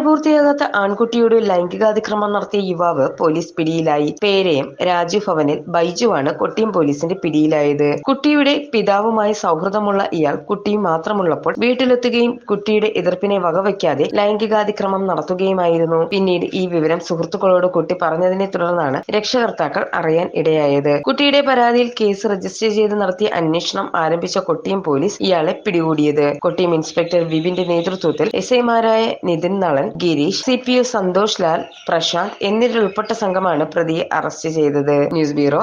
പ്രായപൂർത്തിയാകാത്ത ആൺകുട്ടിയോട് ലൈംഗികാതിക്രമം നടത്തിയ യുവാവ് പോലീസ് പിടിയിലായി. പേരയം രാജീവ് ഭവനിൽ ബൈജുവാണ് കൊട്ടിയം പോലീസിന്റെ പിടിയിലായത്. കുട്ടിയുടെ പിതാവുമായി സൗഹൃദമുള്ള ഇയാൾ കുട്ടിയും മാത്രമുള്ളപ്പോൾ വീട്ടിലെത്തുകയും കുട്ടിയുടെ എതിർപ്പിനെ വകവയ്ക്കാതെ ലൈംഗികാതിക്രമം നടത്തുകയുമായിരുന്നു. പിന്നീട് ഈ വിവരം സുഹൃത്തുക്കളോട് കുട്ടി പറഞ്ഞതിനെ തുടർന്നാണ് രക്ഷകർത്താക്കൾ അറിയാൻ ഇടയായത്. കുട്ടിയുടെ പരാതിയിൽ കേസ് രജിസ്റ്റർ ചെയ്ത് നടത്തിയ അന്വേഷണം ആരംഭിച്ച കൊട്ടിയം പോലീസ് ഇയാളെ പിടികൂടിയത്. കൊട്ടിയം ഇൻസ്പെക്ടർ വിപിന്റെ നേതൃത്വത്തിൽ എസ് ഐമാരായ Nithin Nalan Girish C P U Santhosh Lal Prashanth എന്നിവരുൾപ്പെട്ട സംഘമാണ് പ്രതിയെ അറസ്റ്റ് ചെയ്തത്. News bureau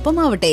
ഒപ്പമാവട്ടെ